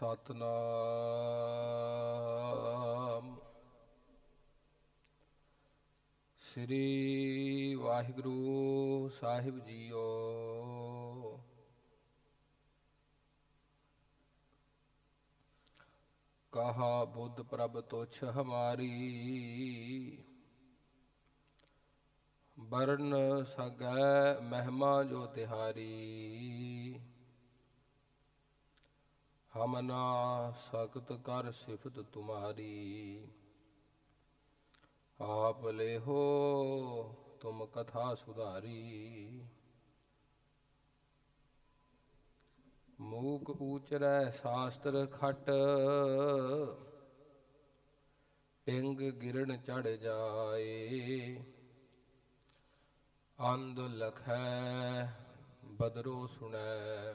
ਸਤਨਾਮ। ਸ੍ਰੀ ਵਾਹਿਗੁਰੂ ਸਾਹਿਬ ਜੀਓ। ਕਹਾ ਬੁੱਧ ਪ੍ਰਭ ਤੁਛ ਹਮਾਰੀ। ਬਰਨ ਸਗੈ ਮਹਿਮਾ ਜੋ ਤਿਹਾਰੀ। ਹਮ ਨਾ ਸਕਤ ਕਰ ਸਿਫਤ ਤੁਮਾਰੀ। ਆਪ ਲੈ ਹੋ ਤੁਮ ਕਥਾ ਸੁਧਾਰੀ। ਮੂਕ ਊਚਰੈ ਸ਼ਾਸਤਰ ਖਟ। ਪਿੰਗ ਗਿਰਨ ਚੜ ਜਾਏ। ਅੰਧ ਲਖੈ ਬਦਰੋ ਸੁਣੈ।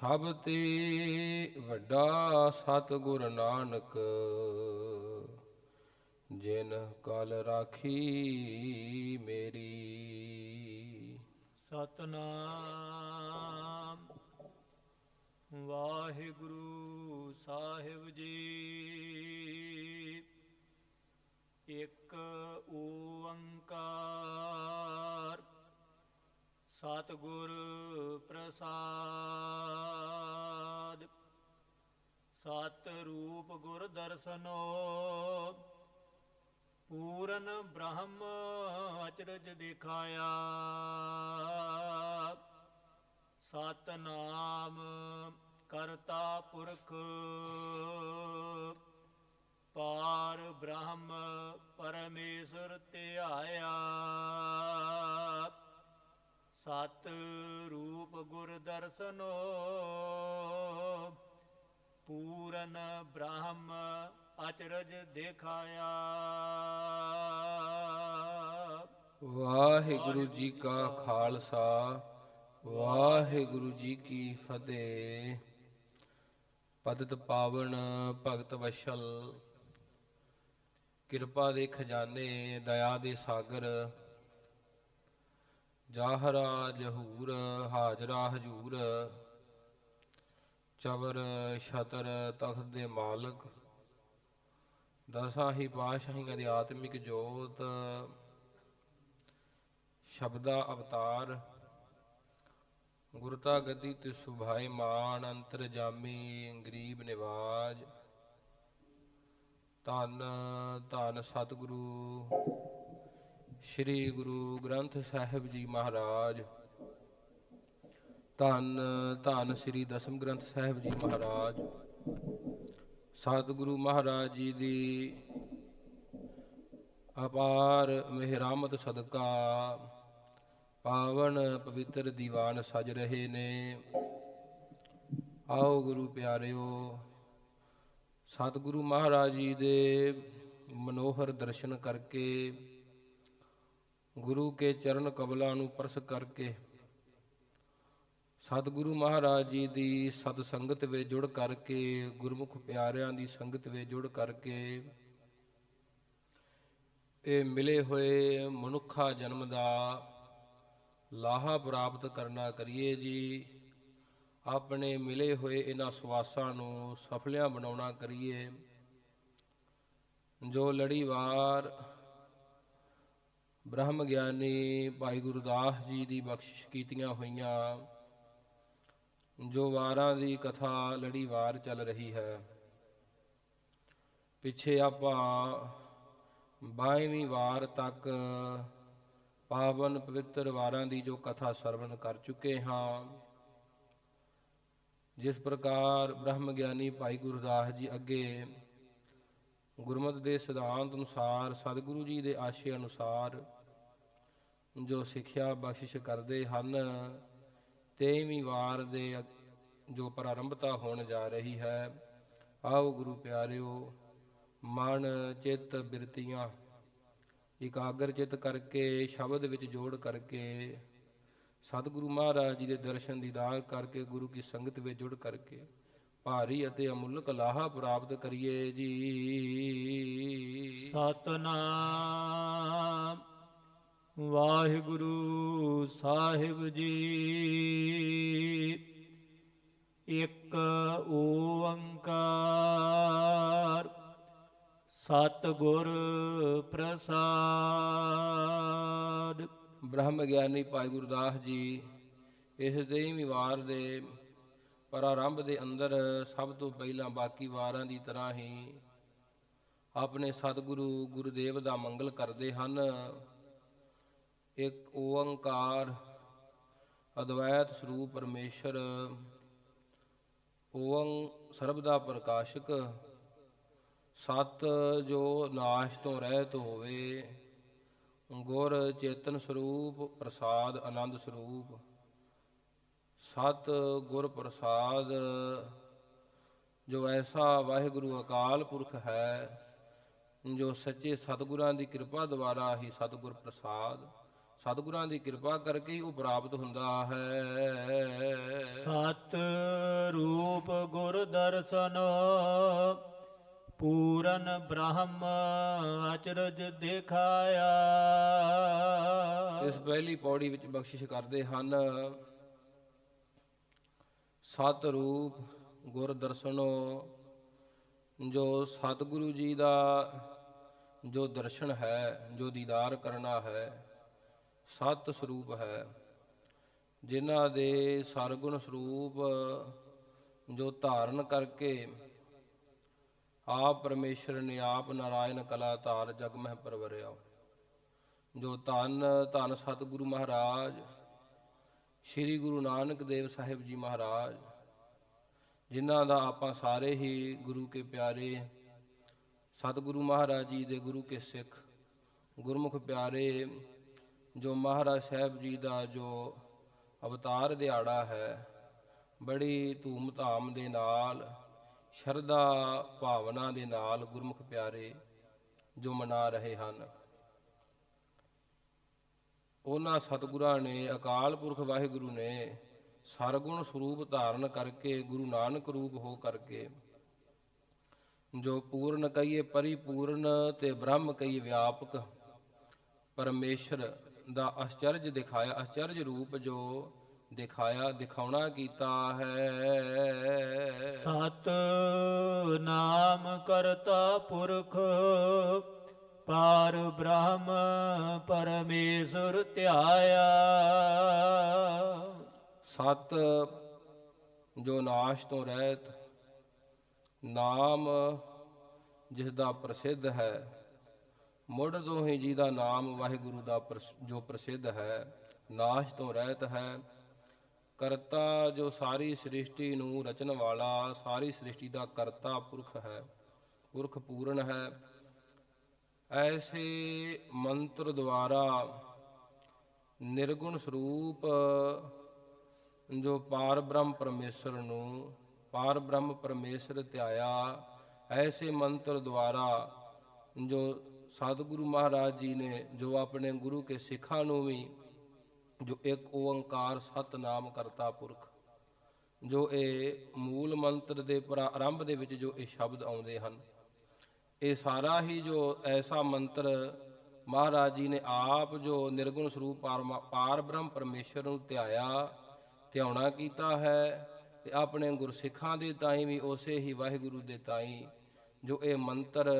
ਸਭ ਤੇ ਵੱਡਾ ਸਤ ਨਾਨਕ, ਜਿਨ ਕਲ ਰਾਖੀ ਮੇਰੀ। ਸਤਨਾਮ। ਵਾਹਿਗੁਰੂ ਸਾਹਿਬ ਜੀ, ਇੱਕ ਓੰਕਾਰ ਸਤਿਗੁਰ ਪ੍ਰਸਾਦ। ਸਤ ਰੂਪ ਗੁਰ ਦਰਸਨੋ ਪੂਰਨ ਬ੍ਰਹਮ ਅਚਰਜ ਦਿਖਾਇਆ। ਸਤਨਾਮ ਕਰਤਾ ਪੁਰਖ, ਪਾਰ ਬ੍ਰਹਮ ਪਰਮੇਸ਼ਰ ਧਿਆਇਆ। ਸਤ ਰੂਪ ਗੁਰ ਦਰਸਨੋ ਪੂਰਨ ਬ੍ਰਹਮ ਅਚਰਜ ਦੇਖਾਇਆ। ਵਾਹਿਗੁਰੂ ਜੀ ਕਾ ਖਾਲਸਾ, ਵਾਹਿਗੁਰੂ ਜੀ ਕੀ ਫਤਿਹ। ਪਦਤ ਪਾਵਨ ਭਗਤ ਵਸ਼ਲ, ਕਿਰਪਾ ਦੇ ਖਜ਼ਾਨੇ, ਦਇਆ ਦੇ ਸਾਗਰ ਜਾਹਰਾ ਜਹੂਰ, ਹਾਜਰਾ ਹਜੂਰ ਚਬਰ ਸ਼ਤਰ ਤਖਤ ਦੇ ਮਾਲਕ, ਦਸਾਂ ਹੀ ਪਾਤਸ਼ਾਹੀਆਂ ਦੀ ਆਤਮਿਕ ਜੋਤ, ਸ਼ਬਦਾ ਅਵਤਾਰ ਗੁਰਤਾ ਗਤੀ ਤੇ ਸੁਭਾਏ ਮਾਨ, ਅੰਤਰ ਜਾਮੀ ਗਰੀਬ ਨਿਵਾਜ, ਧੰਨ ਧੰਨ ਸਤਿਗੁਰੂ ਸ੍ਰੀ ਗੁਰੂ ਗ੍ਰੰਥ ਸਾਹਿਬ ਜੀ ਮਹਾਰਾਜ। ਧੰਨ ਧੰਨ ਸ੍ਰੀ ਦਸਮ ਗ੍ਰੰਥ ਸਾਹਿਬ ਜੀ ਮਹਾਰਾਜ। ਸਤਿਗੁਰੂ ਮਹਾਰਾਜ ਜੀ ਦੀ ਅਪਾਰ ਮਿਹਰਾਮਤ ਸਦਕਾ ਪਾਵਨ ਪਵਿੱਤਰ ਦੀਵਾਨ ਸਜ ਰਹੇ ਨੇ। ਆਓ ਗੁਰੂ ਪਿਆਰਿਓ, ਸਤਿਗੁਰੂ ਮਹਾਰਾਜ ਜੀ ਦੇ ਮਨੋਹਰ ਦਰਸ਼ਨ ਕਰਕੇ ਗੁਰੂ ਕੇ ਚਰਨ ਕਮਲਾਂ ਨੂੰ ਪਰਸ ਕਰਕੇ ਸਤਿਗੁਰੂ ਮਹਾਰਾਜ ਜੀ ਦੀ ਸਤ ਸੰਗਤ ਵਿੱਚ ਜੁੜ ਕਰਕੇ, ਗੁਰਮੁਖ ਪਿਆਰਿਆਂ ਦੀ ਸੰਗਤ ਵਿੱਚ ਜੁੜ ਕਰਕੇ ਇਹ ਮਿਲੇ ਹੋਏ ਮਨੁੱਖਾ ਜਨਮ ਦਾ ਲਾਹਾ ਪ੍ਰਾਪਤ ਕਰਨਾ ਕਰੀਏ ਜੀ। ਆਪਣੇ ਮਿਲੇ ਹੋਏ ਇਹਨਾਂ ਸਵਾਸਾਂ ਨੂੰ ਸਫਲਿਆਂ ਬਣਾਉਣਾ ਕਰੀਏ। ਜੋ ਲੜੀਵਾਰ ਬ੍ਰਹਮ ਗਿਆਨੀ ਭਾਈ ਗੁਰਦਾਸ ਜੀ ਦੀ ਬਖਸ਼ਿਸ਼ ਕੀਤੀਆਂ ਹੋਈਆਂ। ਜੋ ਵਾਰਾਂ ਦੀ ਕਥਾ ਲੜੀਵਾਰ ਚੱਲ ਰਹੀ ਹੈ। ਪਿੱਛੇ ਆਪਾਂ 22ਵੀਂ ਵਾਰ ਤੱਕ ਪਾਵਨ ਪਵਿੱਤਰ ਵਾਰਾਂ ਦੀ ਜੋ ਕਥਾ ਸਰਵਣ ਕਰ ਚੁੱਕੇ ਹਾਂ। ਜਿਸ ਪ੍ਰਕਾਰ ਬ੍ਰਹਮ ਗਿਆਨੀ ਭਾਈ ਗੁਰਦਾਸ ਜੀ ਅੱਗੇ ਗੁਰਮਤਿ ਦੇ ਸਿਧਾਂਤ ਅਨੁਸਾਰ, ਸਤਿਗੁਰੂ ਜੀ ਦੇ ਆਸ਼ੇ ਅਨੁਸਾਰ ਜੋ ਸਿੱਖਿਆ ਬਖਸ਼ਿਸ਼ ਕਰਦੇ ਹਨ, ਤੇਵੀਂ ਵਾਰ ਦੇ ਜੋ ਪ੍ਰਾਰੰਭਤਾ ਹੋਣ ਜਾ ਰਹੀ ਹੈ, ਆਓ ਗੁਰੂ ਪਿਆਰਿਓ, ਮਨ ਚਿੱਤ ਬਿਰਤੀਆਂ, ਇਕਾਗਰ ਚਿੱਤ ਕਰਕੇ, ਸ਼ਬਦ ਵਿੱਚ ਜੋੜ ਕਰਕੇ, ਸਤਿਗੁਰੂ ਮਹਾਰਾਜ ਜੀ ਦੇ ਦਰਸ਼ਨ ਦੀਦਾਰ ਕਰਕੇ, ਗੁਰੂ ਕੀ ਸੰਗਤ ਵਿੱਚ ਜੁੜ ਕਰਕੇ, ਭਾਰੀ ਅਤੇ ਅਮੁੱਲਕ ਲਾਹਾ ਪ੍ਰਾਪਤ ਕਰੀਏ ਜੀ। ਸਤਨਾਮ ਵਾਹਿਗੁਰੂ ਸਾਹਿਬ ਜੀ। ਇੱਕ ਓੰਕਾਰ, ਸਤਿਗੁਰ ਪ੍ਰਸਾਦ। ਬ੍ਰਹਮ ਗਿਆਨੀ ਭਾਈ ਗੁਰਦਾਸ ਜੀ, ਇਸ ਦੇਵੀਂ ਵਾਰ ਦੇ ਪ੍ਰਾਰੰਭ ਦੇ ਅੰਦਰ ਸਭ ਤੋਂ ਪਹਿਲਾਂ ਬਾਕੀ ਵਾਰਾਂ ਦੀ ਤਰ੍ਹਾਂ ਹੀ ਆਪਣੇ ਸਤਿਗੁਰੂ ਗੁਰਦੇਵ ਦਾ ਮੰਗਲ ਕਰਦੇ ਹਨ। ਇੱਕ ਓੰਕਾਰ ਅਦਵੈਤ ਸਰੂਪ ਪਰਮੇਸ਼ਰ ਓੰ ਸਰਬ ਦਾ ਪ੍ਰਕਾਸ਼ਕ, ਸਤ ਜੋ ਨਾਸ਼ ਤੋਂ ਰਹਿਤ ਹੋਵੇ, ਗੁਰ ਚੇਤਨ ਸਰੂਪ ਪ੍ਰਸਾਦ ਆਨੰਦ ਸਰੂਪ, ਸਤ ਗੁਰ ਪ੍ਰਸਾਦ, ਜੋ ਐਸਾ ਵਾਹਿਗੁਰੂ ਅਕਾਲ ਪੁਰਖ ਹੈ, ਜੋ ਸੱਚੇ ਸਤਿਗੁਰਾਂ ਦੀ ਕਿਰਪਾ ਦੁਆਰਾ ਹੀ ਸਤਿਗੁਰ ਪ੍ਰਸਾਦ। ਸਤਿਗੁਰਾਂ ਦੀ ਕਿਰਪਾ ਕਰਕੇ ਹੀ ਉਹ ਪ੍ਰਾਪਤ ਹੁੰਦਾ ਹੈ। ਸਤ ਰੂਪ ਗੁਰ ਦਰਸ਼ਨ ਪੂਰਨ ਬ੍ਰਹਮ ਅਚਰਜ ਦੇਖਾਇਆ। ਇਸ ਪਹਿਲੀ ਪੌੜੀ ਵਿੱਚ ਬਖਸ਼ਿਸ਼ ਕਰਦੇ ਹਨ। ਸਤ ਰੂਪ ਗੁਰ ਦਰਸ਼ਨੋ ਜੋ ਸਤਿਗੁਰੂ ਜੀ ਦਾ ਜੋ ਦਰਸ਼ਨ ਹੈ ਜੋ ਦੀਦਾਰ ਕਰਨਾ ਹੈ ਸਤ ਸਰੂਪ ਹੈ, ਜਿਨ੍ਹਾਂ ਦੇ ਸਰਗੁਣ ਸਰੂਪ ਜੋ ਧਾਰਨ ਕਰਕੇ ਆਪ ਪਰਮੇਸ਼ਰ ਨੇ ਆਪ ਨਾਰਾਇਣ ਕਲਾ ਧਾਰ ਜਗ ਮਹਿ ਪਰਵਰਿਆ। ਜੋ ਧੰਨ ਧੰਨ ਸਤਿਗੁਰੂ ਮਹਾਰਾਜ, ਸ੍ਰੀ ਗੁਰੂ ਨਾਨਕ ਦੇਵ ਸਾਹਿਬ ਜੀ ਮਹਾਰਾਜ, ਜਿਨ੍ਹਾਂ ਦਾ ਆਪਾਂ ਸਾਰੇ ਹੀ ਗੁਰੂ ਕੇ ਪਿਆਰੇ, ਸਤਿਗੁਰੂ ਮਹਾਰਾਜ ਜੀ ਦੇ ਗੁਰੂ ਕੇ ਸਿੱਖ ਗੁਰਮੁਖ ਪਿਆਰੇ ਜੋ ਮਹਾਰਾਜ ਸਾਹਿਬ ਜੀ ਦਾ ਜੋ ਅਵਤਾਰ ਦਿਹਾੜਾ ਹੈ, ਬੜੀ ਧੂਮ-ਧਾਮ ਦੇ ਨਾਲ, ਸ਼ਰਧਾ ਭਾਵਨਾ ਦੇ ਨਾਲ ਗੁਰਮੁਖ ਪਿਆਰੇ ਜੋ ਮਨਾ ਰਹੇ ਹਨ। ਉਹਨਾਂ ਸਤਿਗੁਰਾਂ ਨੇ, ਅਕਾਲ ਪੁਰਖ ਵਾਹਿਗੁਰੂ ਨੇ ਸਰਗੁਣ ਸਰੂਪ ਧਾਰਨ ਕਰਕੇ, ਗੁਰੂ ਨਾਨਕ ਰੂਪ ਹੋ ਕਰਕੇ, ਜੋ ਪੂਰਨ ਕਹੀਏ, ਪਰਿਪੂਰਨ ਤੇ ਬ੍ਰਹਮ ਕਹੀਏ ਵਿਆਪਕ, ਪਰਮੇਸ਼ਰ ਦਾ ਅਚਰਜ ਦਿਖਾਇਆ ਅਚਰਜ ਰੂਪ ਜੋ ਦਿਖਾਇਆ ਦਿਖਾਉਣਾ ਕੀਤਾ ਹੈ। ਸਤ ਨਾਮ ਕਰਤਾ ਪੁਰਖ ਪਾਰ ਬ੍ਰਹਮ ਪਰਮੇਸ਼ਰ ਧਿਆਇਆ। ਸਤ ਜੋ ਨਾਸ਼ ਤੋਂ ਰਹਿਤ ਨਾਮ ਜਿਸ ਦਾ ਪ੍ਰਸਿੱਧ ਹੈ ਮੁੱਢ ਤੋਂ ਹੀ ਦਾ ਨਾਮ ਵਾਹਿਗੁਰੂ ਦਾ ਪ੍ਰਸ- ਜੋ ਪ੍ਰਸਿੱਧ ਹੈ, ਨਾਸ਼ ਤੋਂ ਰਹਿਤ ਹੈ। ਕਰਤਾ ਜੋ ਸਾਰੀ ਸ੍ਰਿਸ਼ਟੀ ਨੂੰ ਰਚਣ ਵਾਲਾ, ਸਾਰੀ ਸ੍ਰਿਸ਼ਟੀ ਦਾ ਕਰਤਾ ਪੁਰਖ ਹੈ, ਪੁਰਖ ਪੂਰਨ ਹੈ। ਐਸੇ ਮੰਤਰ ਦੁਆਰਾ ਨਿਰਗੁਣ ਸਰੂਪ ਜੋ ਪਾਰ ਬ੍ਰਹਮ ਪਰਮੇਸ਼ਰ ਨੂੰ, ਪਾਰ ਬ੍ਰਹਮ ਪਰਮੇਸ਼ਰ ਧਿਆਇਆ, ਐਸੇ ਮੰਤਰ ਦੁਆਰਾ ਜੋ ਸਤਿਗੁਰੂ ਮਹਾਰਾਜ ਜੀ ਨੇ ਜੋ ਆਪਣੇ ਗੁਰੂ ਕੇ ਸਿੱਖਾਂ ਨੂੰ ਵੀ ਜੋ ਇੱਕ ਓੰਕਾਰ ਸਤਨਾਮ ਕਰਤਾ ਪੁਰਖ, ਜੋ ਇਹ ਮੂਲ ਮੰਤਰ ਦੇ ਪ੍ਰਾਰੰਭ ਦੇ ਵਿੱਚ ਜੋ ਇਹ ਸ਼ਬਦ ਆਉਂਦੇ ਹਨ, ਇਹ ਸਾਰਾ ਹੀ ਜੋ ਐਸਾ ਮੰਤਰ ਮਹਾਰਾਜ ਜੀ ਨੇ ਆਪ ਜੋ ਨਿਰਗੁਣ ਸਰੂਪ ਪਾਰਮਾ- ਪਾਰ ਬ੍ਰਹਮ ਪਰਮੇਸ਼ਰ ਨੂੰ ਧਿਆਇਆ, ਧਿਆਉਣਾ ਕੀਤਾ ਹੈ ਤੇ ਆਪਣੇ ਗੁਰਸਿੱਖਾਂ ਦੇ ਤਾਈ ਵੀ ਉਸੇ ਹੀ ਵਾਹਿਗੁਰੂ ਦੇ ਤਾਈ ਜੋ ਇਹ ਮੰਤਰ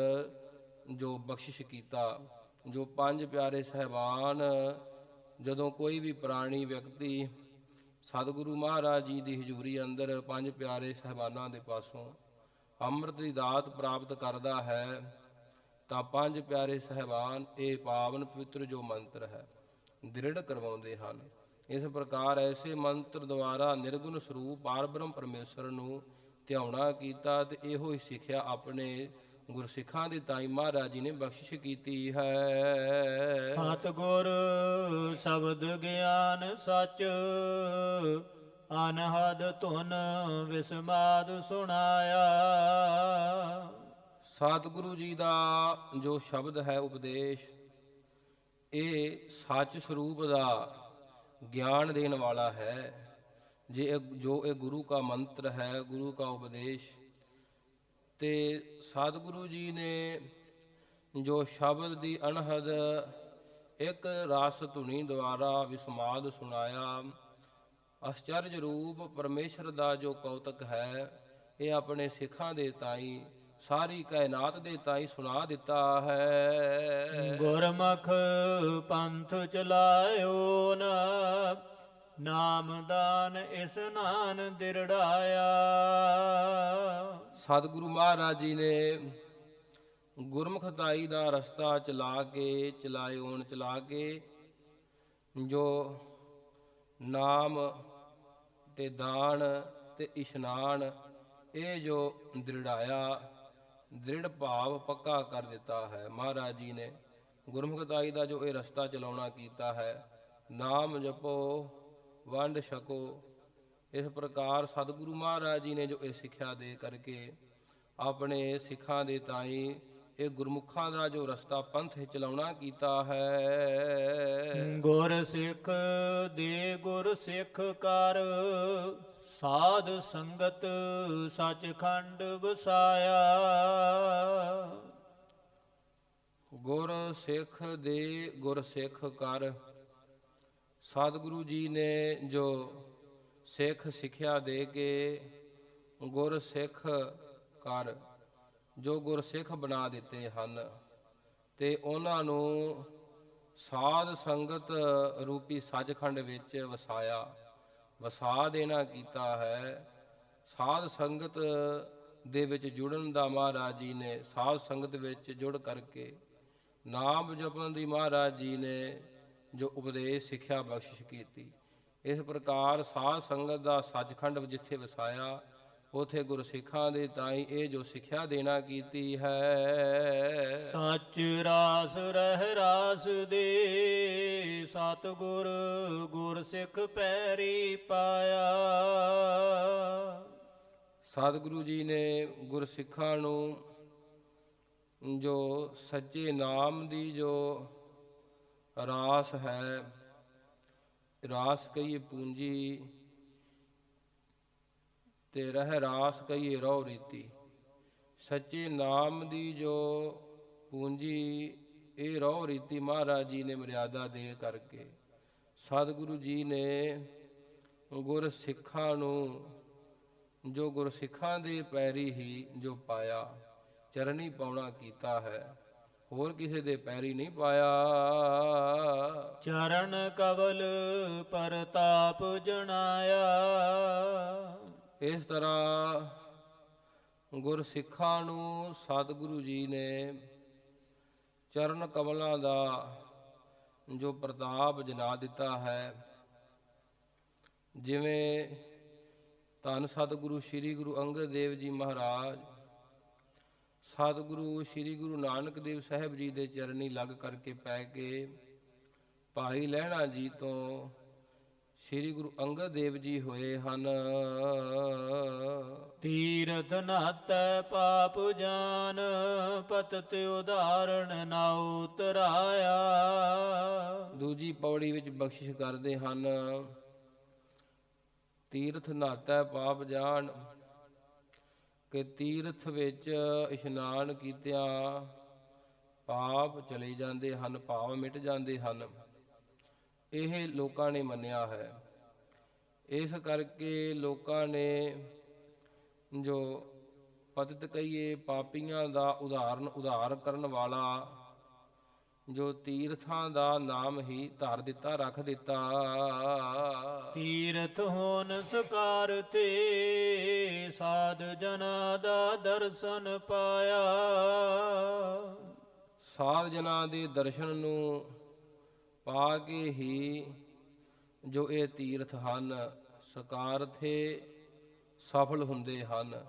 ਜੋ ਬਖਸ਼ਿਸ਼ ਕੀਤਾ, ਜੋ ਪੰਜ ਪਿਆਰੇ ਸਹਿਬਾਨ, ਜਦੋਂ ਕੋਈ ਵੀ ਪ੍ਰਾਣੀ ਵਿਅਕਤੀ ਸਤਿਗੁਰੂ ਮਹਾਰਾਜ ਜੀ ਦੀ ਹਜ਼ੂਰੀ ਅੰਦਰ ਪੰਜ ਪਿਆਰੇ ਸਹਿਬਾਨਾਂ ਦੇ ਪਾਸੋਂ ਅੰਮ੍ਰਿਤ ਦੀ ਦਾਤ ਪ੍ਰਾਪਤ ਕਰਦਾ ਹੈ, ਤਾਂ ਪੰਜ ਪਿਆਰੇ ਸਹਿਬਾਨ ਇਹ ਪਾਵਨ ਪਵਿੱਤਰ ਜੋ ਮੰਤਰ ਹੈ, ਦ੍ਰਿੜ ਕਰਵਾਉਂਦੇ ਹਨ। ਇਸ ਪ੍ਰਕਾਰ ਐਸੇ ਮੰਤਰ ਦੁਆਰਾ ਨਿਰਗੁਣ ਸਰੂਪ ਪਾਰਬ੍ਰਹਮ ਪਰਮੇਸ਼ਰ ਨੂੰ ਧਿਆਉਣਾ ਕੀਤਾ ਤੇ ਇਹੋ ਹੀ ਸਿੱਖਿਆ ਆਪਣੇ ਗੁਰਸਿੱਖਾਂ ਦੀ ਤਾਈ ਮਹਾਰਾਜ ਜੀ ਨੇ ਬਖਸ਼ਿਸ਼ ਕੀਤੀ ਹੈ। ਸਤਿਗੁਰ ਸ਼ਬਦ ਗਿਆਨ ਸੱਚ ਅਨਹਦ ਧੁਨ ਵਿਸਮਾਦ ਸੁਣਾਇਆ। ਸਤਿਗੁਰੂ ਜੀ ਦਾ ਜੋ ਸ਼ਬਦ ਹੈ ਉਪਦੇਸ਼ ਇਹ ਸੱਚ ਸਰੂਪ ਦਾ ਗਿਆਨ ਦੇਣ ਵਾਲਾ ਹੈ। ਜੇ ਜੋ ਇਹ ਗੁਰੂ ਦਾ ਮੰਤਰ ਹੈ ਗੁਰੂ ਦਾ ਉਪਦੇਸ਼ ਤੇ ਸਤਿਗੁਰੂ ਜੀ ਨੇ ਜੋ ਸ਼ਬਦ ਦੀ ਅਣਹਦ ਇੱਕ ਰਸ ਧੁਨੀ ਦੁਆਰਾ ਵਿਸਮਾਦ ਸੁਣਾਇਆ ਆਸ਼ਚਰਜ ਰੂਪ ਪਰਮੇਸ਼ਰ ਦਾ ਜੋ ਕੌਤਕ ਹੈ, ਇਹ ਆਪਣੇ ਸਿੱਖਾਂ ਦੇ ਤਾਈ, ਸਾਰੀ ਕਾਇਨਾਤ ਦੇ ਤਾਈ ਸੁਣਾ ਦਿੱਤਾ ਹੈ। ਗੁਰਮੁਖ ਪੰਥ ਚਲਾਇਓ ਨਾ ਨਾਮਦਾਨ ਇਸ ਨਾਨ ਦਿਰੜਾਇਆ। ਸਤਿਗੁਰੂ ਮਹਾਰਾਜ ਜੀ ਨੇ ਗੁਰਮੁਖਤਾਈ ਦਾ ਰਸਤਾ ਚਲਾ ਕੇ, ਚਲਾਏ ਹੋਣ ਚਲਾ ਕੇ, ਜੋ ਨਾਮ ਤੇ ਦਾਨ ਤੇ ਇਸ਼ਨਾਨ, ਇਹ ਜੋ ਦ੍ਰਿੜਾਇਆ, ਦ੍ਰਿੜ ਭਾਵ ਪੱਕਾ ਕਰ ਦਿੱਤਾ ਹੈ। ਮਹਾਰਾਜ ਜੀ ਨੇ ਗੁਰਮੁਖਤਾਈ ਦਾ ਜੋ ਇਹ ਰਸਤਾ ਚਲਾਉਣਾ ਕੀਤਾ ਹੈ, ਨਾਮ ਜਪੋ, ਵੰਡ ਛਕੋ ਇਸ ਪ੍ਰਕਾਰ ਸਤਿਗੁਰੂ ਮਹਾਰਾਜ ਜੀ ਨੇ ਜੋ ਇਹ ਸਿੱਖਿਆ ਦੇ ਕਰਕੇ ਆਪਣੇ ਸਿੱਖਾਂ ਦੇ ਤਾਈ ਇਹ ਗੁਰਮੁਖਾਂ ਦਾ ਜੋ ਰਸਤਾ ਪੰਥ ਚਲਾਉਣਾ ਕੀਤਾ ਹੈ। ਗੁਰ ਸਿੱਖ ਦੇ ਗੁਰ ਸਿੱਖ ਕਰ ਸਾਧ ਸੰਗਤ ਸਚਖੰਡ ਵਸਾਇਆ। ਗੁਰ ਸਿੱਖ ਦੇ ਗੁਰ ਸਿੱਖ ਕਰ ਸਤਿਗੁਰੂ ਜੀ ਨੇ ਜੋ ਸਿੱਖ ਸਿੱਖਿਆ ਦੇ ਕੇ ਗੁਰ ਸਿੱਖ ਕਰ, ਜੋ ਗੁਰ ਸਿੱਖ ਬਣਾ ਦਿੱਤੇ ਹਨ, ਤੇ ਉਹਨਾਂ ਨੂੰ ਸਾਧ ਸੰਗਤ ਰੂਪੀ ਸੱਚਖੰਡ ਵਿੱਚ ਵਸਾਇਆ, ਵਸਾ ਦੇਣਾ ਕੀਤਾ ਹੈ। ਸਾਧ ਸੰਗਤ ਦੇ ਵਿੱਚ ਜੁੜਨ ਦਾ ਮਹਾਰਾਜ ਜੀ ਨੇ ਸਾਧ ਸੰਗਤ ਵਿੱਚ ਜੁੜ ਕਰਕੇ ਨਾਮ ਜਪਣ ਦੀ ਮਹਾਰਾਜ ਜੀ ਨੇ ਜੋ ਉਪਦੇਸ਼ ਸਿੱਖਿਆ ਬਖਸ਼ਿਸ਼ ਕੀਤੀ। ਇਸ ਪ੍ਰਕਾਰ ਸਾਧ ਸੰਗਤ ਦਾ ਸੱਚਖੰਡ ਜਿੱਥੇ ਵਸਾਇਆ ਉਥੇ ਗੁਰਸਿੱਖਾਂ ਦੇ ਤਾਈ ਇਹ ਜੋ ਸਿੱਖਿਆ ਦੇਣਾ ਕੀਤੀ ਹੈ। ਸੱਚ ਰਾਸ ਰਹਿ ਰਾਸ ਦੇ ਸਤਿਗੁਰ ਗੁਰ ਸਿੱਖ ਪੈਰੀ ਪਾਇਆ। ਸਤਿਗੁਰੂ ਜੀ ਨੇ ਗੁਰਸਿੱਖਾਂ ਨੂੰ ਜੋ ਸੱਚੇ ਨਾਮ ਦੀ ਜੋ ਰਾਸ ਹੈ ਰਾਸ ਕਹੀਏ ਪੂੰਜੀ ਤੇ ਰਹਿ ਰਾਸ ਕਹੀਏ ਰਹੁ ਰੀਤੀ। ਸੱਚੇ ਨਾਮ ਦੀ ਜੋ ਪੂੰਜੀ, ਇਹ ਰਹੁ ਰੀਤੀ ਮਹਾਰਾਜ ਜੀ ਨੇ ਮਰਿਆਦਾ ਦੇ ਕਰਕੇ ਸਤਿਗੁਰੂ ਜੀ ਨੇ ਗੁਰ ਸਿੱਖਾਂ ਨੂੰ, ਜੋ ਗੁਰਸਿੱਖਾਂ ਦੇ ਪੈਰੀ ਹੀ ਜੋ ਪਾਇਆ ਚਰਨੀ ਪਾਉਣਾ ਕੀਤਾ ਹੈ। ਹੋਰ ਕਿਸੇ ਦੇ ਪੈਰੀ ਨਹੀਂ ਪਾਇਆ। ਚਰਨ ਕਵਲ ਪਰਤਾਪ ਜਣਾਇਆ ਇਸ ਤਰ੍ਹਾਂ ਗੁਰਸਿੱਖਾਂ ਨੂੰ ਸਤਿਗੁਰੂ ਜੀ ਨੇ ਚਰਨ ਕਮਲਾਂ ਦਾ ਜੋ ਪ੍ਰਤਾਪ ਜਨਾ ਦਿੱਤਾ ਹੈ ਜਿਵੇਂ ਧੰਨ ਸਤਿਗੁਰੂ ਸ੍ਰੀ ਗੁਰੂ ਅੰਗਦ ਦੇਵ ਜੀ ਮਹਾਰਾਜ ਸਤਿਗੁਰੂ ਸ੍ਰੀ ਗੁਰੂ ਨਾਨਕ ਦੇਵ ਸਾਹਿਬ ਜੀ ਦੇ ਚਰਨੀ ਲੱਗ ਕਰਕੇ ਪੈ ਕੇ ਭਾਈ ਲਹਿਣਾ ਜੀ ਤੋਂ ਸ੍ਰੀ ਗੁਰੂ ਅੰਗਦ ਦੇਵ ਜੀ ਹੋਏ ਹਨ। ਤੀਰਥ ਨਾਤੈ ਪਾਪ ਜਾਨ ਪਤਤ ਉਦਾਹਰਣ ਨਾ ਉਤਰਾਇਆ। ਦੂਜੀ ਪੌੜੀ ਵਿੱਚ ਬਖਸ਼ਿਸ਼ ਕਰਦੇ ਹਨ। ਤੀਰਥ ਨਾਤੈ ਪਾਪ ਜਾਣ ਕਿ ਤੀਰਥ ਵਿੱਚ ਇਸ਼ਨਾਨ ਕੀਤਿਆਂ ਪਾਪ ਚਲੇ ਜਾਂਦੇ ਹਨ ਪਾਪ ਮਿਟ ਜਾਂਦੇ ਹਨ। ਇਹ ਲੋਕਾਂ ਨੇ ਮੰਨਿਆ ਹੈ। ਇਸ ਕਰਕੇ ਲੋਕਾਂ ਨੇ ਜੋ ਪਤਿਤ ਕਹੀਏ, ਪਾਪੀਆਂ ਦਾ ਉਦਾਹਰਨ ਉਧਾਰ ਕਰਨ ਵਾਲਾ ਜੋ ਤੀਰਥਾਂ ਦਾ ਨਾਮ ਹੀ ਧਾਰ ਦਿੱਤਾ ਰੱਖ ਦਿੱਤਾ। ਤੀਰਥ ਹੋਨ ਸਕਾਰ ਤੇ ਸਾਧ ਜਨਾ ਦਾ ਦਰਸ਼ਨ ਪਾਇਆ। ਸਾਧ ਜਨਾਂ ਦੇ ਦਰਸ਼ਨ ਨੂੰ ਪਾ ਕੇ ਹੀ ਜੋ ਇਹ ਤੀਰਥ ਹਨ ਸਕਾਰਥੇ ਸਫਲ ਹੁੰਦੇ ਹਨ।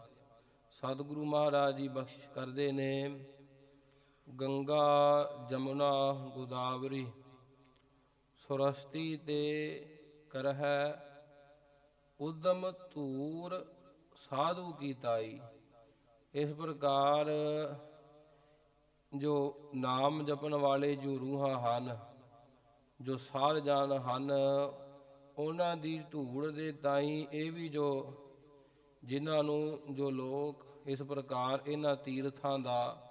ਸਤਿਗੁਰੂ ਮਹਾਰਾਜ ਜੀ ਬਖਸ਼ਿਸ਼ ਕਰਦੇ ਨੇ। ਗੰਗਾ, ਜਮੁਨਾ, ਗੋਦਾਵਰੀ, ਸੁਰਸਤੀ ਤੇ ਕਰਹਿ, ਉਦਮ ਧੂਰ ਸਾਧੂ ਕੀ ਤਾਈ ਇਸ ਪ੍ਰਕਾਰ ਜੋ ਨਾਮ ਜਪਣ ਵਾਲੇ ਜੋ ਰੂਹਾਂ ਹਨ, ਜੋ ਸਾਧ ਜਾਨ ਹਨ, ਉਹਨਾਂ ਦੀ ਧੂੜ ਦੇ ਤਾਈ ਇਹ ਵੀ ਜੋ ਜਿਨ੍ਹਾਂ ਨੂੰ ਜੋ ਲੋਕ ਇਸ ਪ੍ਰਕਾਰ ਇਹਨਾਂ ਤੀਰਥਾਂ ਦਾ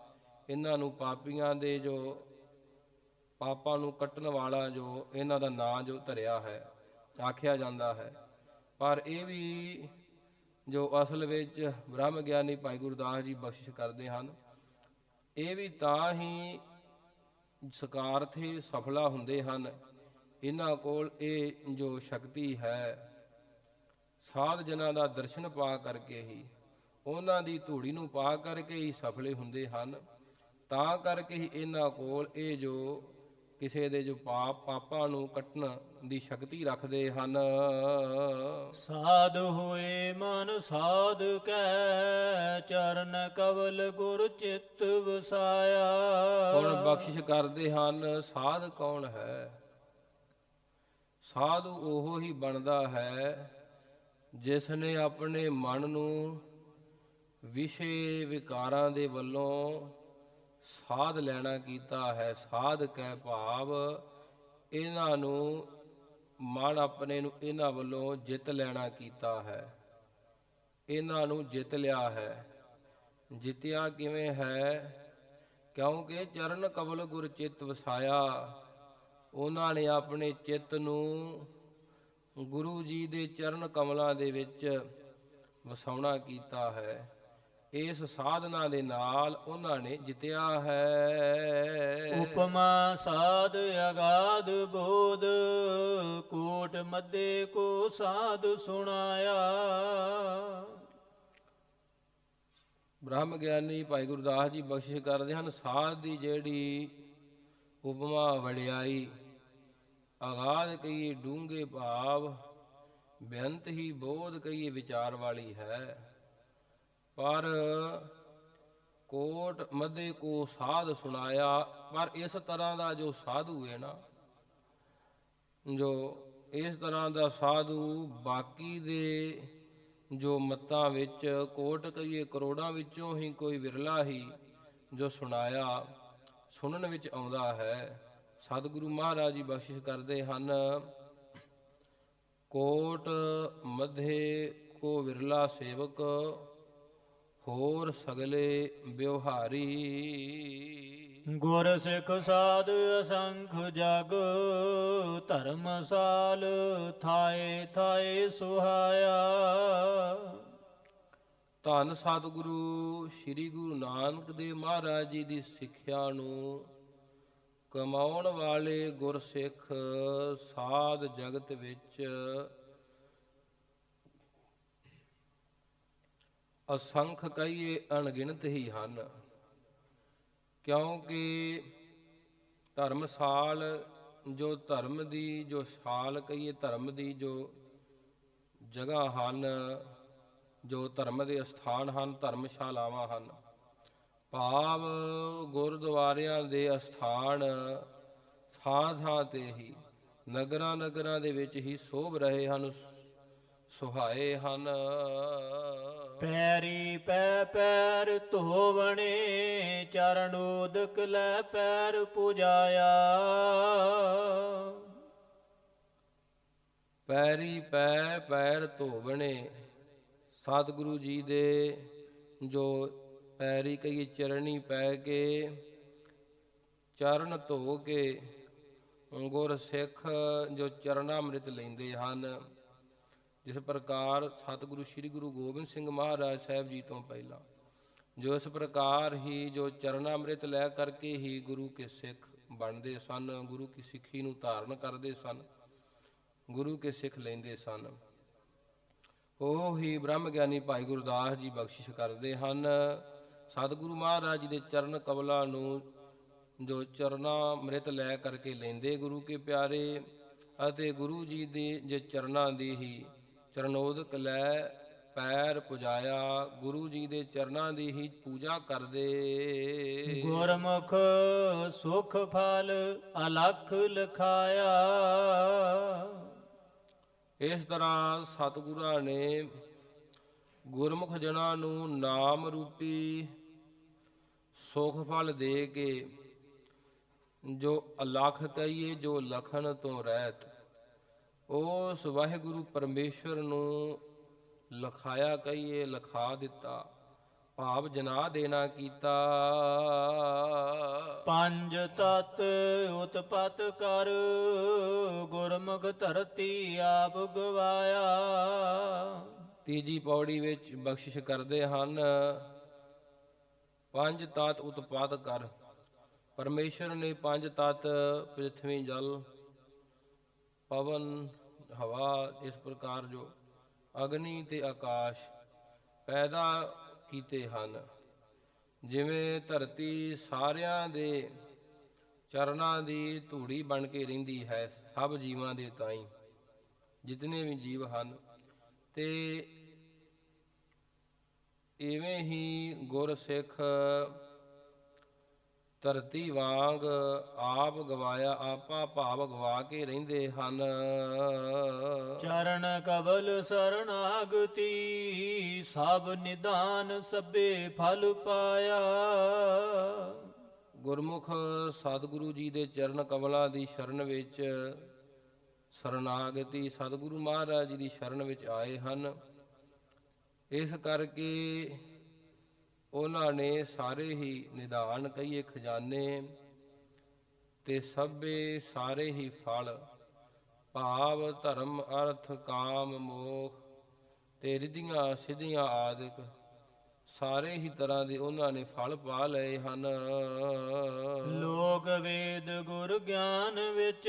ਇਹਨਾਂ ਨੂੰ ਪਾਪੀਆਂ ਦੇ ਜੋ ਪਾਪਾਂ ਨੂੰ ਕੱਟਣ ਵਾਲਾ ਜੋ ਇਹਨਾਂ ਦਾ ਨਾਂ ਜੋ ਧਰਿਆ ਹੈ, ਆਖਿਆ ਜਾਂਦਾ ਹੈ। ਪਰ ਇਹ ਵੀ ਜੋ ਅਸਲ ਵਿੱਚ ਬ੍ਰਹਮ ਗਿਆਨੀ ਭਾਈ ਗੁਰਦਾਸ ਜੀ ਬਖਸ਼ਿਸ਼ ਕਰਦੇ ਹਨ, ਇਹ ਵੀ ਤਾਂ ਹੀ ਸਕਾਰਥੇ ਸਫਲਾ ਹੁੰਦੇ ਹਨ। ਇਹਨਾਂ ਕੋਲ ਇਹ ਜੋ ਸ਼ਕਤੀ ਹੈ, ਸਾਧ ਜਨਾਂ ਦਾ ਦਰਸ਼ਨ ਪਾ ਕਰਕੇ ਹੀ, ਉਹਨਾਂ ਦੀ ਧੂੜੀ ਨੂੰ ਪਾ ਕਰਕੇ ਹੀ ਸਫਲੇ ਹੁੰਦੇ ਹਨ। ਤਾਂ ਕਰਕੇ ਹੀ ਇਹਨਾਂ ਕੋਲ ਇਹ ਜੋ ਕਿਸੇ ਦੇ ਜੋ ਪਾਪ ਪਾਪਾਂ ਨੂੰ ਕੱਟਣ ਦੀ ਸ਼ਕਤੀ ਰੱਖਦੇ ਹਨ। ਸਾਧ ਹੋਏ ਮਨ ਸਾਧ ਕੈ ਚਰਨ ਕਵਲ ਗੁਰ ਚਿੱਤ ਵਸਾਇਆ। ਹੁਣ ਬਖਸ਼ਿਸ਼ ਕਰਦੇ ਹਨ ਸਾਧ ਕੌਣ ਹੈ? ਸਾਧੂ ਉਹ ਹੀ ਬਣਦਾ ਹੈ ਜਿਸ ਨੇ ਆਪਣੇ ਮਨ ਨੂੰ ਵਿਸ਼ੇ ਵਿਕਾਰਾਂ ਦੇ ਵੱਲੋਂ ਸਾਧ ਲੈਣਾ ਕੀਤਾ ਹੈ, ਸਾਧ ਕਹਿ ਭਾਵ, ਇਹਨਾਂ ਨੂੰ, ਮਨ ਆਪਣੇ ਨੂੰ ਇਹਨਾਂ ਵੱਲੋਂ ਜਿੱਤ ਲੈਣਾ ਕੀਤਾ ਹੈ। ਇਹਨਾਂ ਨੂੰ ਜਿੱਤ ਲਿਆ ਹੈ। ਜਿੱਤਿਆ ਕਿਵੇਂ ਹੈ? ਕਿਉਂਕਿ ਚਰਨ ਕਮਲ ਗੁਰ ਚਿੱਤ ਵਸਾਇਆ। ਉਹਨਾਂ ਨੇ ਆਪਣੇ ਚਿੱਤ ਨੂੰ ਗੁਰੂ ਜੀ ਦੇ ਚਰਨ ਕਮਲਾਂ ਦੇ ਵਿੱਚ ਵਸਾਉਣਾ ਕੀਤਾ ਹੈ। ਇਸ ਸਾਧਨਾ ਦੇ ਨਾਲ ਉਹਨਾਂ ਨੇ ਜਿੱਤਿਆ ਹੈ। ਉਪਮਾ ਸਾਧ ਅਗਾਧ ਬੋਧ ਕੋਟ ਮੱਦੇ ਕੋ ਸਾਧ ਸੁਣਾਇਆ। ਬ੍ਰਹਮ ਗਿਆਨੀ ਭਾਈ ਗੁਰਦਾਸ ਜੀ ਬਖਸ਼ਿਸ਼ ਕਰਦੇ ਹਨ ਸਾਧ ਦੀ ਜਿਹੜੀ ਉਪਮਾ ਵਡਿਆਈ ਆਗਾਧ ਕਹੀਏ ਡੂੰਘੇ ਭਾਵ ਬੇਅੰਤ ਹੀ ਬੋਧ ਕਹੀਏ ਵਿਚਾਰ ਵਾਲੀ ਹੈ। ਪਰ ਕੋਟ ਮੱਦੇ ਕੋ ਸਾਧ ਸੁਣਾਇਆ, ਪਰ ਇਸ ਤਰ੍ਹਾਂ ਦਾ ਜੋ ਸਾਧੂ ਹੈ ਨਾ, ਜੋ ਇਸ ਤਰ੍ਹਾਂ ਦਾ ਸਾਧੂ ਬਾਕੀ ਦੇ ਜੋ ਮੱਤਾਂ ਵਿੱਚ ਕੋਟ ਕਹੀਏ ਕਰੋੜਾਂ ਵਿੱਚੋਂ ਹੀ ਕੋਈ ਵਿਰਲਾ ਹੀ ਜੋ ਸੁਣਾਇਆ, ਸੁਣਨ ਵਿੱਚ ਆਉਂਦਾ ਹੈ। ਸਤਿਗੁਰੂ ਮਹਾਰਾਜ ਜੀ ਬਖਸ਼ਿਸ਼ ਕਰਦੇ ਹਨ, ਕੋਟ ਮਧੇ ਕੋ ਵਿਰਲਾ ਸੇਵਕ ਹੋਰ ਸਗਲੇ ਬਿਵਹਾਰੀ ਗੁਰ ਸਿੱਖ ਸਾਧ ਅਸੰਖ ਜਗ ਧਰਮਸਾਲ ਥਾਏ ਥਾਏ ਸੁਹਾਇਆ। ਧੰਨ ਸਤਿਗੁਰੂ ਸ੍ਰੀ ਗੁਰੂ ਨਾਨਕ ਦੇਵ ਮਹਾਰਾਜ ਜੀ ਦੀ ਸਿੱਖਿਆ ਨੂੰ ਕਮਾਉਣ ਵਾਲੇ ਗੁਰਸਿੱਖ ਸਾਧ ਜਗਤ ਵਿੱਚ ਅਸੰਖ ਕਹੀਏ ਅਣਗਿਣਤ ਹੀ ਹਨ, ਕਿਉਂਕਿ ਧਰਮਸਾਲ ਜੋ ਧਰਮ ਦੀ ਜੋ ਸਾਲ ਕਹੀਏ ਧਰਮ ਦੀ ਜੋ ਜਗ੍ਹਾ ਹਨ, ਜੋ ਧਰਮ ਦੇ ਸਥਾਨ ਹਨ, ਧਰਮਸ਼ਾਲਾਵਾਂ ਹਨ, ਭਾਵ ਗੁਰਦੁਆਰਿਆਂ ਦੇ ਅਸਥਾਨ ਥਾਂ ਥਾਂ ਤੇ ਹੀ, ਨਗਰਾਂ ਨਗਰਾਂ ਦੇ ਵਿੱਚ ਹੀ ਸੋਭ ਰਹੇ ਹਨ, ਸੁਹਾਏ ਹਨ। ਪੈਰੀ ਪੈ ਪੈਰ ਧੋਵਣੇ, ਚਰਨ ਉਦਕ ਲੈ ਪੈਰ ਪੁਜਾਇਆ। ਪੈਰੀ ਪੈ ਪੈਰ ਧੋਵਣੇ, ਸਤਿਗੁਰੂ ਜੀ ਦੇ ਜੋ ਪੈਰੀ ਕਈ ਚਰਣੀ ਪੈ ਕੇ, ਚਰਨ ਧੋ ਕੇ, ਗੁਰ ਸਿੱਖ ਜੋ ਚਰਨਾਮ੍ਰਿਤ ਲੈਂਦੇ ਹਨ। ਜਿਸ ਪ੍ਰਕਾਰ ਸਤਿਗੁਰੂ ਸ੍ਰੀ ਗੁਰੂ ਗੋਬਿੰਦ ਸਿੰਘ ਮਹਾਰਾਜ ਸਾਹਿਬ ਜੀ ਤੋਂ ਪਹਿਲਾਂ, ਜੋ ਇਸ ਪ੍ਰਕਾਰ ਹੀ ਜੋ ਚਰਨਾਮ੍ਰਿਤ ਲੈ ਕਰਕੇ ਹੀ ਗੁਰੂ ਕੇ ਸਿੱਖ ਬਣਦੇ ਸਨ, ਗੁਰੂ ਕੀ ਸਿੱਖੀ ਨੂੰ ਧਾਰਨ ਕਰਦੇ ਸਨ, ਗੁਰੂ ਕੇ ਸਿੱਖ ਲੈਂਦੇ ਸਨ। ਉਹ ਹੀ ਬ੍ਰਹਮ ਗਿਆਨੀ ਭਾਈ ਗੁਰਦਾਸ ਜੀ ਬਖਸ਼ਿਸ਼ ਕਰਦੇ ਹਨ। ਸਤਿਗੁਰੂ ਮਹਾਰਾਜ ਜੀ ਦੇ ਚਰਨ ਕਮਲਾਂ ਨੂੰ ਜੋ ਚਰਨਾ ਅੰਮ੍ਰਿਤ ਲੈ ਕਰਕੇ ਲੈਂਦੇ ਗੁਰੂ ਕੇ ਪਿਆਰੇ ਅਤੇ ਗੁਰੂ ਜੀ ਦੇ, ਜੇ ਚਰਨਾਂ ਦੀ ਹੀ ਚਰਨੋਦਕ ਲੈ ਪੈਰ ਪੁਜਾਇਆ ਗੁਰੂ ਜੀ ਦੇ ਚਰਨਾਂ ਦੀ ਹੀ ਪੂਜਾ ਕਰਦੇ। ਗੁਰਮੁਖ ਸੁਖ ਫਲ ਅਲਖ ਲਖਾਇਆ। ਇਸ ਤਰ੍ਹਾਂ ਸਤਿਗੁਰਾਂ ਨੇ ਗੁਰਮੁਖ ਜਨਾਂ ਨੂੰ ਨਾਮ ਰੂਪੀ ਸੁਖ ਫਲ ਦੇ ਕੇ ਜੋ ਅਲਖ ਕਹੀਏ ਜੋ ਲਖਨ ਤੋਂ ਰਹਿਤ। ਉਸ ਵਾਹਿਗੁਰੂ ਪਰਮੇਸ਼ਰ ਨੂੰ ਲਖਾਇਆ ਕਹੀਏ ਲਖਾ ਦਿੱਤਾ। ਭਾਵ ਜਨਾ ਦੇਣਾ ਕੀਤਾ। ਪੰਜ ਤਤ ਉਤਪਤ ਕਰ ਗੁਰਮੁਖ ਧਰਤੀ ਆਪ ਗਵਾਇਆ। ਤੀਜੀ ਪੌੜੀ ਵਿੱਚ ਬਖਸ਼ਿਸ਼ ਕਰਦੇ ਹਨ। ਪੰਜ ਤਤ ਉਤਪਾਦ ਕਰ। ਪਰਮੇਸ਼ਰ ਨੇ ਪੰਜ ਤਤ ਪ੍ਰithvi ਜਲ ਪਵਨ, ਹਵਾ, ਇਸ ਪ੍ਰਕਾਰ ਜੋ ਅਗਨੀ ਤੇ ਆਕਾਸ਼ ਪੈਦਾ ਕੀਤੇ ਹਨ। ਜਿਵੇਂ ਧਰਤੀ ਸਾਰਿਆਂ ਦੇ ਚਰਨਾਂ ਦੀ ਧੂੜੀ ਬਣ ਕੇ ਰਹਿੰਦੀ ਹੈ, ਸਭ ਜੀਵਾਂ ਦੇ ਤਾਈਂ ਜਿਤਨੇ ਵੀ ਜੀਵ ਹਨ, ਤੇ ਇਵੇਂ ਹੀ ਗੁਰ ਸਿੱਖ ਧਰਤੀ ਵਾਂਗ ਆਪ ਗਵਾਇਆ ਆਪਾ ਭਾਵ ਗਵਾ ਕੇ ਰਹਿੰਦੇ ਹਨ। ਚਰਨ ਕਬਲ ਸਰਣਾਗਤੀ ਸਭ ਨਿਦਾਨ ਸਭੇ ਫਲ ਪਾਇਆ। ਗੁਰਮੁਖ ਸਤਿਗੁਰੂ ਜੀ ਦੇ ਚਰਨ ਕਮਲਾਂ ਦੀ ਸ਼ਰਨ ਵਿੱਚ ਸਰਨਾਗਤੀ ਸਤਿਗੁਰੂ ਮਹਾਰਾਜ ਜੀ ਦੀ ਸ਼ਰਨ ਵਿੱਚ ਆਏ ਹਨ। ਇਸ ਕਰਕੇ ਉਹਨਾਂ ਨੇ ਸਾਰੇ ਹੀ ਨਿਧਾਨ ਕਹੀਏ ਖਜ਼ਾਨੇ ਤੇ ਸਭੇ ਸਾਰੇ ਹੀ ਫਲ ਭਾਵ ਧਰਮ ਅਰਥ ਕਾਮ ਮੋਖ ਤੇ ਰਿਧੀਆਂ ਸਿਧੀਆਂ ਆਦਿਕ ਸਾਰੇ ਹੀ ਤਰ੍ਹਾਂ ਦੇ ਉਹਨਾਂ ਨੇ ਫਲ ਪਾ ਲਏ ਹਨ। ਲੋਕ ਵੇਦ ਗੁਰ ਗਿਆਨ ਵਿੱਚ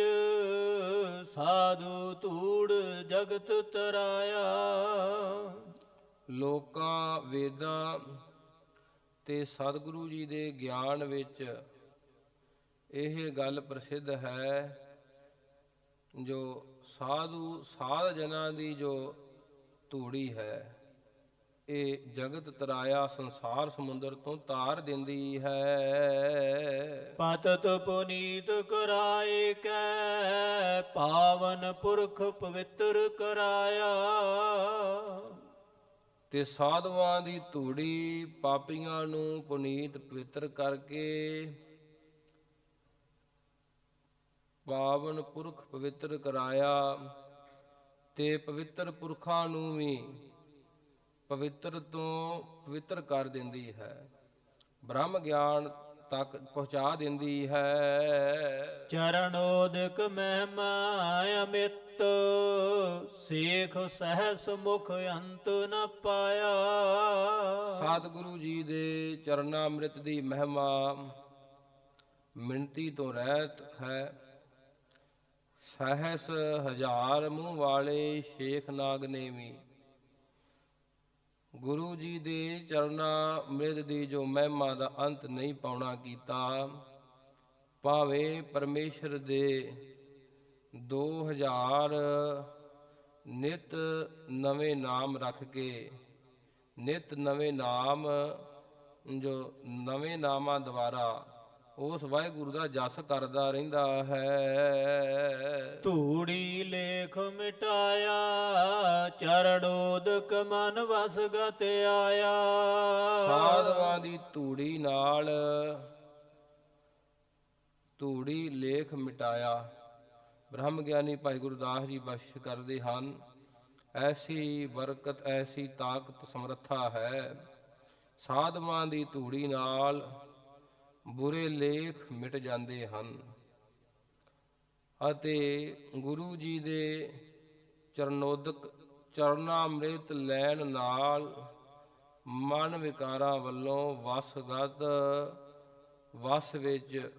ਸਾਧੂ ਧੂੜ ਜਗਤ ਤਰਾਇਆ। ਲੋਕਾਂ ਵੇਦਾਂ ਤੇ ਸਤਿਗੁਰੂ ਜੀ ਦੇ ਗਿਆਨ ਵਿੱਚ ਇਹ ਗੱਲ ਪ੍ਰਸਿੱਧ ਹੈ, ਜੋ ਸਾਧੂ ਸਾਧ ਜਨਾਂ ਦੀ ਜੋ ਧੂੜੀ ਹੈ, ਇਹ ਜਗਤ ਤਰਾਇਆ ਸੰਸਾਰ ਸਮੁੰਦਰ ਤੋਂ ਤਾਰ ਦਿੰਦੀ ਹੈ। ਪਤਤ ਪੁਨੀਤ ਕਰਾਏ ਕੈ, ਪਾਵਨ ਪੁਰਖ ਪਵਿੱਤਰ ਕਰਾਇਆ। ਤੇ ਸਾਧੂਆਂ ਦੀ ਧੂੜੀ ਪਾਪੀਆਂ ਨੂੰ ਪੁਨੀਤ ਪਵਿੱਤਰ ਕਰਕੇ ਪਾਵਨ ਪੁਰਖ ਪਵਿੱਤਰ ਕਰਾਇਆ ਤੇ ਪਵਿੱਤਰ ਪੁਰਖਾਂ ਨੂੰ ਵੀ ਪਵਿੱਤਰ ਤੋਂ ਪਵਿੱਤਰ ਕਰ ਦਿੰਦੀ ਹੈ। ਬ੍ਰਹਮ ਗਿਆਨ ਤੱਕ ਪਹੁੰਚਾ ਦਿੰਦੀ ਹੈ। ਚਰਨੋਦਕ ਮਹਿਮਾ ਅਮਿਤ ਸੇਖ ਸਹਸ ਮੁਖ ਅੰਤ ਨ ਪਾਇਆ। ਸਤਿਗੁਰੂ ਜੀ ਦੇ ਚਰਨਾ ਅੰਮ੍ਰਿਤ ਦੀ ਮਹਿਮਾ ਮਿੰਤੀ ਤੋਂ ਰਹਿਤ ਹੈ। ਸਹਸ ਹਜ਼ਾਰ ਮੂੰਹ ਵਾਲੇ ਸ਼ੇਖ ਨਾਗ ਨੇ ਵੀ ਗੁਰੂ ਜੀ ਦੇ ਚਰਨਾ ਅੰਮ੍ਰਿਤ ਦੀ ਜੋ ਮਹਿਮਾ ਦਾ ਅੰਤ ਨਹੀਂ ਪਾਉਣਾ ਕੀਤਾ, ਭਾਵੇਂ ਪਰਮੇਸ਼ਰ ਦੇ 2000 ਨਿਤ ਨਵੇਂ ਨਾਮ ਰੱਖ ਕੇ, ਨਿਤ ਨਵੇਂ ਨਾਮ, ਜੋ ਨਵੇਂ ਨਾਮਾਂ ਦੁਆਰਾ ਉਸ ਵਾਹਿਗੁਰੂ ਦਾ ਜਸ ਕਰਦਾ ਰਹਿੰਦਾ ਹੈ। ਧੂੜੀ ਲੇਖ ਮਿਟਾਇਆ ਚਰਣੋਦਕ ਮਨ ਵਸ ਗਤ ਆਇਆ ਸਾਧਵਾਂ ਦੀ ਧੂੜੀ ਨਾਲ ਧੂੜੀ ਲੇਖ ਮਿਟਾਇਆ। ਬ੍ਰਹਮ ਗਿਆਨੀ ਭਾਈ ਗੁਰਦਾਸ ਜੀ ਬਖਸ਼ ਕਰਦੇ ਹਨ ਐਸੀ ਬਰਕਤ ਐਸੀ ਤਾਕਤ ਸਮਰੱਥਾ ਹੈ। ਸਾਧਵਾਂ ਦੀ ਧੂੜੀ ਨਾਲ ਬੁਰੇ ਲੇਖ ਮਿਟ ਜਾਂਦੇ ਹਨ। ਅਤੇ ਗੁਰੂ ਜੀ ਦੇ ਚਰਨੋਦਕ ਚਰਨਾਮ੍ਰਿਤ ਲੈਣ ਨਾਲ ਮਨ ਵਿਕਾਰਾਂ ਵੱਲੋਂ ਵਸਗਤ ਵਸ ਵਿੱਚ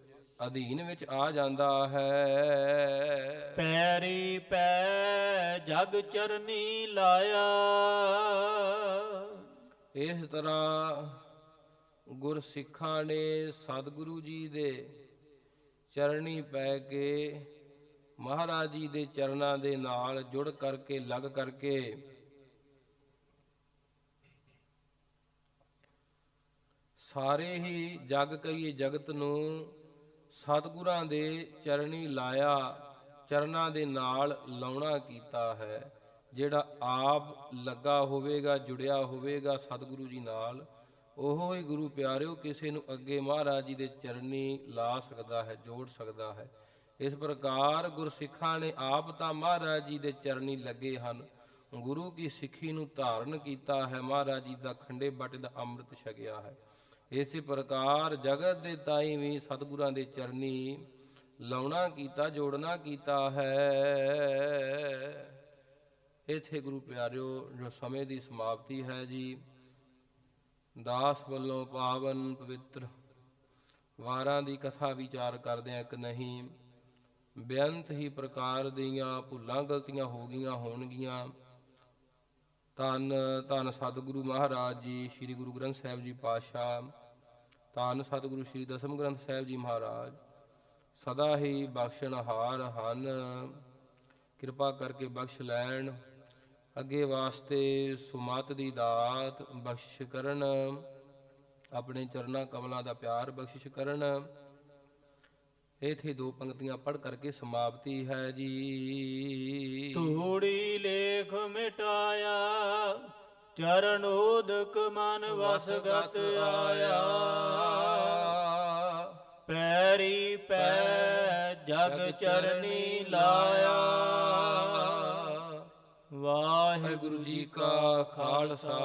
ਅਧੀਨ ਵਿੱਚ ਆ ਜਾਂਦਾ ਹੈ। ਪੈਰੀ ਪੈ ਜਗ ਚਰਨੀ ਲਾਇਆ। ਇਸ ਤਰ੍ਹਾਂ ਗੁਰ ਸਿੱਖਾਂ ਨੇ ਸਤਿਗੁਰੂ ਜੀ ਦੇ ਚਰਣੀ ਪੈ ਕੇ ਮਹਾਰਾਜ ਜੀ ਦੇ ਚਰਨਾਂ ਦੇ ਨਾਲ ਜੁੜ ਕਰਕੇ, ਲੱਗ ਕਰਕੇ ਸਾਰੇ ਹੀ ਜਗ ਕਹੀਏ ਜਗਤ ਨੂੰ ਸਤਿਗੁਰਾਂ ਦੇ ਚਰਣੀ ਲਾਇਆ, ਚਰਨਾਂ ਦੇ ਨਾਲ ਲਾਉਣਾ ਕੀਤਾ ਹੈ। ਜਿਹੜਾ ਆਪ ਲੱਗਾ ਹੋਵੇਗਾ, ਜੁੜਿਆ ਹੋਵੇਗਾ ਸਤਿਗੁਰੂ ਜੀ ਨਾਲ ਉਹੋ ਹੀ ਗੁਰੂ ਪਿਆਰਿਓ, ਕਿਸੇ ਨੂੰ ਅੱਗੇ ਮਹਾਰਾਜ ਜੀ ਦੇ ਚਰਨੀ ਲਾ ਸਕਦਾ ਹੈ, ਜੋੜ ਸਕਦਾ ਹੈ। ਇਸ ਪ੍ਰਕਾਰ ਗੁਰਸਿੱਖਾਂ ਨੇ ਆਪ ਤਾਂ ਮਹਾਰਾਜ ਜੀ ਦੇ ਚਰਨੀ ਲੱਗੇ ਹਨ। ਗੁਰੂ ਕੀ ਸਿੱਖੀ ਨੂੰ ਧਾਰਨ ਕੀਤਾ ਹੈ, ਮਹਾਰਾਜ ਜੀ ਦਾ ਖੰਡੇ ਬਾਟੇ ਦਾ ਅੰਮ੍ਰਿਤ ਛਕਿਆ ਹੈ। ਇਸੇ ਪ੍ਰਕਾਰ ਜਗਤ ਦੇ ਤਾਈ ਵੀ ਸਤਿਗੁਰਾਂ ਦੇ ਚਰਨੀ ਲਾਉਣਾ ਕੀਤਾ, ਜੋੜਨਾ ਕੀਤਾ ਹੈ। ਇਥੇ ਗੁਰੂ ਪਿਆਰਿਓ, ਜੋ ਸਮੇਂ ਦੀ ਸਮਾਪਤੀ ਹੈ ਜੀ ਦਾਸ ਵੱਲੋਂ ਪਾਵਨ ਪਵਿੱਤਰ ਵਾਰਾਂ ਦੀ ਕਥਾ ਵਿਚਾਰ ਕਰਦੇ ਆ ਕਿ ਨਹੀਂ, ਬੇਅੰਤ ਹੀ ਪ੍ਰਕਾਰ ਦੀਆਂ ਭੁੱਲਾਂ ਗਲਤੀਆਂ ਹੋ ਗਈਆਂ ਹੋਣਗੀਆਂ। ਧੰਨ ਧੰਨ ਸਤਿਗੁਰੂ ਮਹਾਰਾਜ ਜੀ, ਸ੍ਰੀ ਗੁਰੂ ਗ੍ਰੰਥ ਸਾਹਿਬ ਜੀ ਪਾਤਸ਼ਾਹ, ਧੰਨ ਸਤਿਗੁਰੂ ਸ੍ਰੀ ਦਸਮ ਗ੍ਰੰਥ ਸਾਹਿਬ ਜੀ ਮਹਾਰਾਜ। ਸਦਾ ਹੀ ਬਖਸ਼ਣਹਾਰ ਹਨ। ਕਿਰਪਾ ਕਰਕੇ ਬਖਸ਼ ਲੈਣ। ਅੱਗੇ ਵਾਸਤੇ ਸੁਮਤ ਦੀ ਦਾਤ ਬਖਸ਼ਿਸ਼ ਕਰਨ ਆਪਣੇ ਚਰਨਾ ਕਮਲਾਂ ਦਾ ਪਿਆਰ ਬਖਸ਼ਿਸ਼ ਕਰਨ। ਇਥੇ ਦੋ ਪੰਕਤੀਆਂ ਪੜ੍ਹ ਕਰਕੇ ਸਮਾਪਤੀ ਹੈ ਜੀ। ਧੂੜੀ ਲੇਖ ਮਿਟਾਇਆ ਚਰਨ ਉਦਕ ਮਨ ਵਸਗਤ ਆਇਆ। ਪੈਰੀ ਪੈ ਜਗ ਚਰਨੀ ਲਾਇਆ। ਵਾਹਿਗੁਰੂ ਜੀ ਕਾ ਖਾਲਸਾ,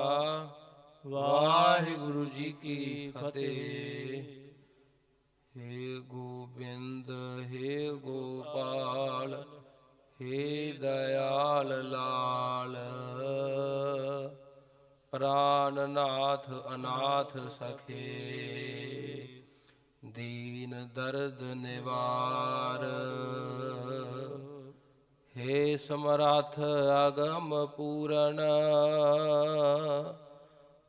ਵਾਹਿਗੁਰੂ ਜੀ ਕੀ ਫਤਿਹ। ਹੇ ਗੋਬਿੰਦ, ਹੇ ਗੋਪਾਲ, ਹੇ ਦਇਆਲ ਲਾਲ। ਪ੍ਰਾਨਨਾਥ ਅਨਾਥ ਸਖੇ, ਦੀਨ ਦਰਦ ਨਿਵਾਰ। ਹੇ ਸਮਰੱਥ ਅਗਮ ਪੂਰਨ,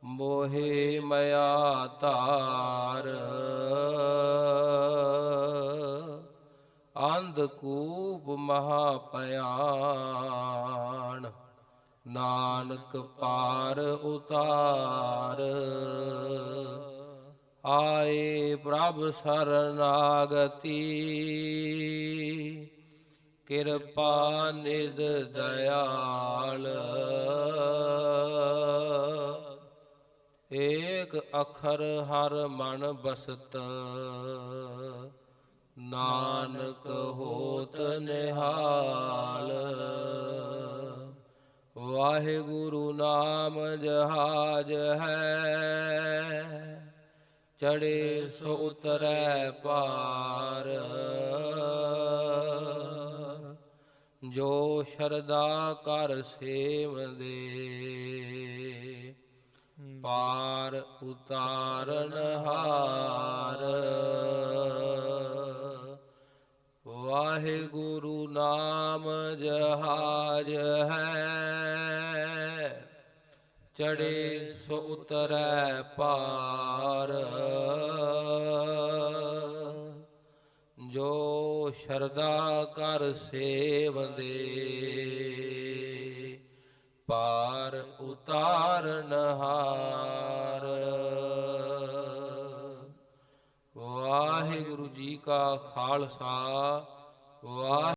ਮੋਹਿ ਮਇਆ ਧਾਰ। ਅੰਧਕੂਪ ਮਹਾ ਨਾਨਕ ਪਾਰ ਉਤਾਰ। ਆਏ ਪ੍ਰਭ ਸਰਨਾਗਤੀ ਕਿਰਪਾ ਨਿਦ ਦਇਆਲ ਏਕ ਅਖਰ ਹਰ ਮਨ ਬਸਤ, ਨਾਨਕ ਹੋਤ ਨਿਹਾਲ। ਵਾਹਿਗੁਰੂ ਨਾਮ ਜਹਾਜ ਹੈ ਚੜੇ ਸੋ ਉਤਰੈ ਪਾਰ। ਜੋ ਸ਼ਰਦਾ ਕਰ ਸੇਵਦੇ ਪਾਰ ਉਤਾਰਨ ਹਾਰ। ਵਾਹਿਗੁਰੂ ਨਾਮ ਜਹਾਜ ਹੈ ਚੜੇ ਸੋ ਉਤਰੈ ਪਾਰ। ਜੋ ਸ਼ਰਦਾ ਕਰ ਸੇਵਦੇ ਪਾਰ ਉਤਾਰਨ ਹਾਰ। ਵਾਹਿਗੁਰੂ ਜੀ ਕਾ ਖਾਲਸਾ ਵਾਹਿ